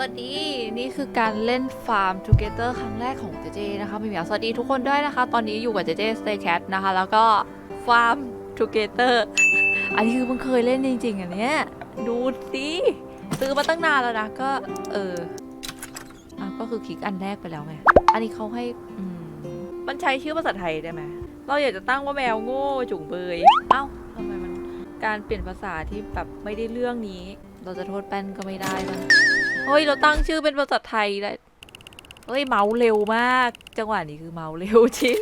สวัสดีนี่คือการเล่นฟาร์มทูเกเตอร์ครั้งแรกของเจเจนะคะพี่เหมียวสวัสดีทุกคนด้วยนะคะ ตอนนี้อยู่กับเจเจสเตย์แคทนะคะ แล้วก็ฟาร์มทูเกเตอร์อันนี้คือเพิ่งเคยเล่นจริงๆอันเนี้ยดูสิซื้อมาตั้งนานแล้วนะก็ เอออะก็คือคลิกอันแรกไปแล้วไงอันนี้เขาให้อืมมันใช้ชื่อภาษาไทยได้ไหมเราอยากจะตั้งว่าแมวโง่จุ๋งเบยเอ้าทำไมมันการเปลี่ยนภาษาที่แบบไม่ได้เรื่องนี้ เราจะโทษแป้นก็ไม่ได้มั้ง เฮ้ย เราตั้งชื่อเป็นภาษาไทยได้เฮ้ย เมาเร็วมาก จังหวะนี้คือเมาเร็วจริง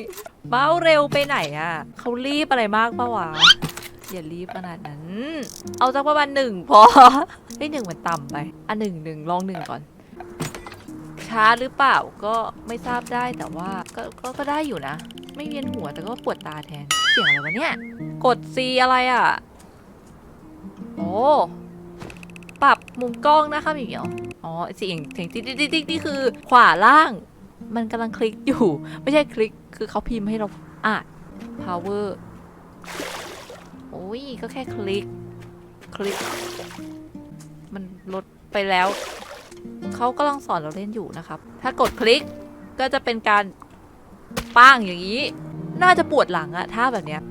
เมาเร็วไปไหนอะเขารีบอะไรมากปะวะ อย่ารีบขนาดนั้น เอาสักประมาณหนึ่งพอเฮ้หนึ่งมันต่ำไป อะหนึ่งหนึ่งลองหนึ่งก่อน ช้าหรือเปล่าก็ไม่ทราบได้แต่ว่าก็ก็ก็ได้อยู่นะ ไม่เวียนหัวแต่ก็ปวดตาแทน เสียงอะไรวะเนี่ย กด C อะไรอะ โอ้ ปรับมุมกล้องนะคะพี่เหมียวอ๋อเสียงเสียงติ๊กติ๊กติ๊กนี่คือขวาล่าง มันกำลังคลิกอยู่ ไม่ใช่คลิกคือเขาพิมพ์ให้เราอ่าน power โอ้ยก็แค่คลิก คลิก มันลดไปแล้ว เขากำลังสอนเราเล่นอยู่นะครับ ถ้ากดคลิกก็จะเป็นการป้างอย่างนี้ น่าจะปวดหลังอะถ้าแบบเนี้ย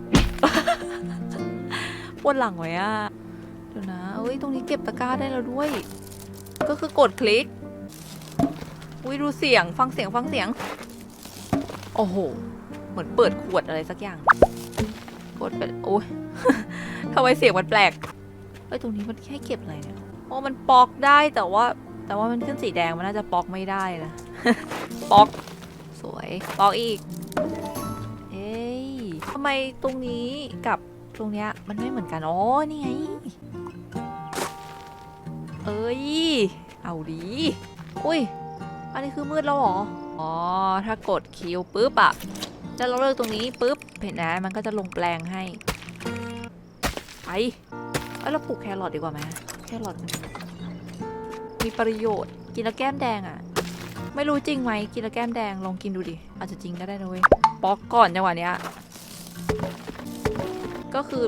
ปวดหลังไว้อะ ดี๋ยวนะเอ้ยตรงนี้เก็บตะกร้าได้แล้วด้วย ก็คือกดคลิกอุ้ยดูเสียงฟังเสียงฟังเสียง โอ้โห เหมือนเปิดขวดอะไรสักอย่าง กดไปโอ้ยทำไมเสียงมันแปลกเอ้ยตรงนี้มันแค่เก็บอะไรเนี่ยโอ้มันปอกได้แต่ว่า แต่ว่ามันขึ้นสีแดงมันน่าจะปอกไม่ได้นะปอกสวยปอกอีก เอ้ยทำไมตรงนี้กับตรงเนี้ยมันไม่เหมือนกัน อ๋อ นี่ไง เอ้ย เอาดี อุ้ย อันนี้คือมืดแล้วเหรอ อ๋อ ถ้ากดคิวปุ๊บอะแล้วเราเลือกตรงนี้ปุ๊บ เห็นไหมมันก็จะลงแปลงให้ ไปเอ้ยเราปลูกแครอทดีกว่าไหมแครอทมันมีประโยชน์ กินแล้วแก้มแดงอะไม่รู้จริงไหมกินแล้วแก้มแดง ลองกินดูดิ อาจจะจริงก็ได้นะเว้ยปอกก่อนจังหวะเนี้ย ก็คือ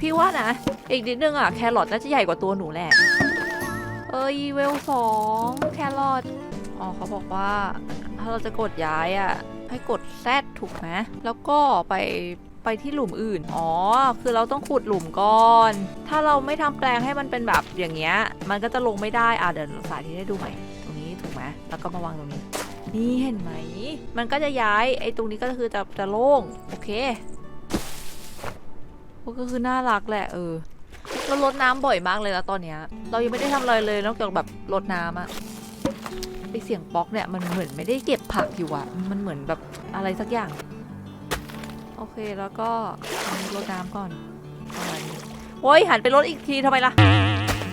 พี่ว่านะ อีกนิดนึงอะแครอทน่าจะใหญ่กว่าตัวหนูแหละ เอ้ยเวลสองแครอทอ๋อเขาบอกว่าถ้าเราจะกดย้ายอะให้กดแซดถูกไหมแล้วก็ไปไปที่หลุมอื่น อ๋อ คือเราต้องขุดหลุมก่อน ถ้าเราไม่ทำแปลงให้มันเป็นแบบอย่างเงี้ย มันก็จะลงไม่ได้ อะเดี๋ยวสาธิตให้ดูใหม่ตรงนี้ถูกไหมแล้วก็มาวางตรงนี้ นี่เห็นไหม มันก็จะย้าย ไอ้ตรงนี้ก็คือจะจะโล่ง โอเค ก็คือน่ารักแหละเออ เราลดน้ำบ่อยมากเลยนะตอนเนี้ย เรายังไม่ได้ทำอะไรเลยนอกจากแบบลดน้ำอะไอเสียงป๊อกเนี่ยมันเหมือนไม่ได้เก็บผักอยู่อะมันเหมือนแบบอะไรสักอย่าง โอเคแล้วก็ลดน้ำก่อนประมาณนี้โอ้ยหันไปลดอีกทีทำไมล่ะ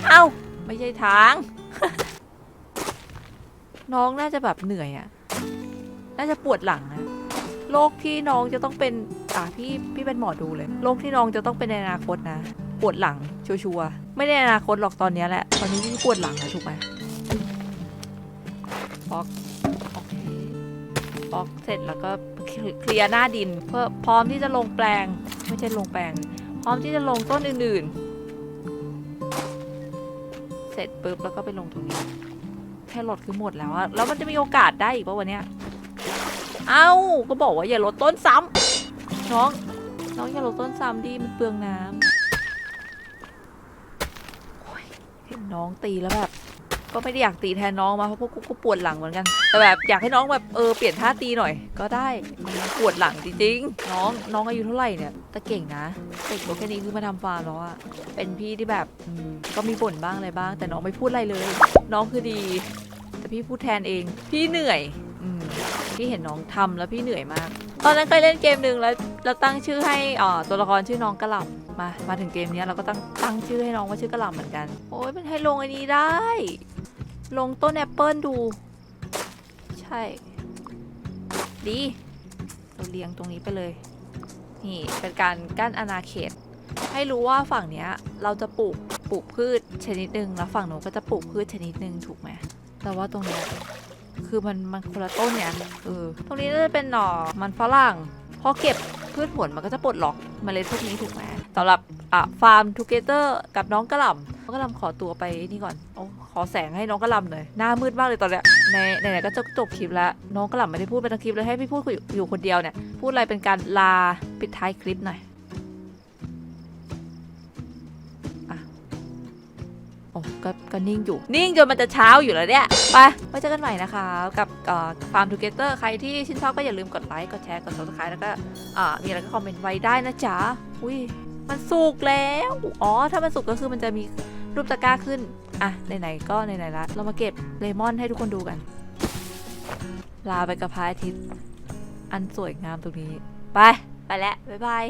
เอ้าไม่ใช่ทาง น้องน่าจะแบบเหนื่อยอะน่าจะปวดหลังนะโรคที่น้องจะต้องเป็น อะพี่พี่เป็นหมอดูเลย โรคที่น้องจะต้องเป็นในอนาคตนะ ปวดหลัง ชัวร์ๆไม่ได้อนาคตหรอกตอนนี้แหละ ตอนนี้พี่ปวดหลังแล้วถูกไหมบล็อกโอเคบล็อกเสร็จแล้วก็เคลียร์หน้าดิน เพื่อพร้อมที่จะลงแปลง ไม่ใช่ลงแปลง พร้อมที่จะลงต้นอื่นๆ เสร็จปุ๊บแล้วก็ไปลงตรงนี้ แค่ลดคือหมดแล้วอะแล้วมันจะมีโอกาสได้อีกป่ะวันเนี้ยเอ้าก็บอกว่าอย่าลดต้นซ้ำน้อง น้องอย่าลดต้นซ้ำดิมันเปลืองน้ำโอ้ย เห็นน้องตีแล้วแบบ ก็ไม่ได้อยากตีแทนน้องมาเพราะพวกกูก็ปวดหลังเหมือนกัน แต่แบบอยากให้น้องแบบเออเปลี่ยนท่าตีหน่อย ก็ได้ปวดหลังจริงๆน้องน้องอายุเท่าไหร่เนี่ยแต่เก่งนะเด็กโบแค่นี้คือมาทำฟาร์มแล้วอะเป็นพี่ที่แบบก็มีบ่นบ้างอะไรบ้าง แต่น้องไม่พูดอะไรเลย น้องคือดี แต่พี่พูดแทนเอง พี่เหนื่อยอพี่เห็นน้องทำแล้วพี่เหนื่อยมาก ตอนนั้นเคยเล่นเกมหนึ่งแล้วเราตั้งชื่อให้อ่าตัวละครชื่อน้องกระหล่ำ มา มาถึงเกมนี้เราก็ตั้งตั้งชื่อให้น้องว่าชื่อกระหล่ำเหมือนกัน โอ้ยมันให้ลงอันนี้ได้ ลงต้นแอปเปิลดู ใช่ ดีเราเลี้ยงตรงนี้ไปเลย นี่เป็นการกั้นอาณาเขต ให้รู้ว่าฝั่งเนี้ยเราจะปลูกปลูกพืชชนิดหนึ่งแล้วฝั่งโน้นก็จะปลูกพืชชนิดหนึ่งถูกไหมแต่ว่าตรงเนี้ยคือมันมันคนละต้นเนี่ยเออตรงนี้น่าจะเป็นหน่อมันฝรั่งพอเก็บพืชผลมันก็จะปลดล็อกมเมล็ดพวกนี้ถูกไหม สำหรับอะฟาร์มทูเกเตอร์กับน้องกระหล่ำน้องกระหล่ำขอตัวไปนี่ก่อนโอ้ขอแสงให้น้องกระหลำหน่อยหน้ามืดมากเลยตอนเนี้ยในไหนๆก็จะจบคลิปแล้ว น้องกระหลำไม่ได้พูดเป็นทั้งคลิปเลยให้พี่พูดอยู่อยู่คนเดียวเนี่ยพูดอะไรเป็นการลาปิดท้ายคลิปหน่อยอะโอ้ก็ก็นิ่งอยู่ นิ่งจนมันจะเช้าอยู่แล้วเนี่ย ไปไว้เจอกันใหม่นะคะ กับฟาร์มทูเกเตอร์ใครที่ชื่นชอบก็อย่าลืมกดไลค์ กดแชร์ กด subscribe แล้วก็มีอะไรก็คอมเมนต์ไว้ได้นะจ๊ะ อุ้ย มันสุกแล้ว อ๋อ ถ้ามันสุกก็คือมันจะมีรูปตะกร้าขึ้น อะ ไหนๆ ก็ไหนๆละ เรามาเก็บเลมอนให้ทุกคนดูกัน ลาไปกับพระอาทิตย์ อันสวยงามตรงนี้ ไป ไปแล้ว บ๊ายบาย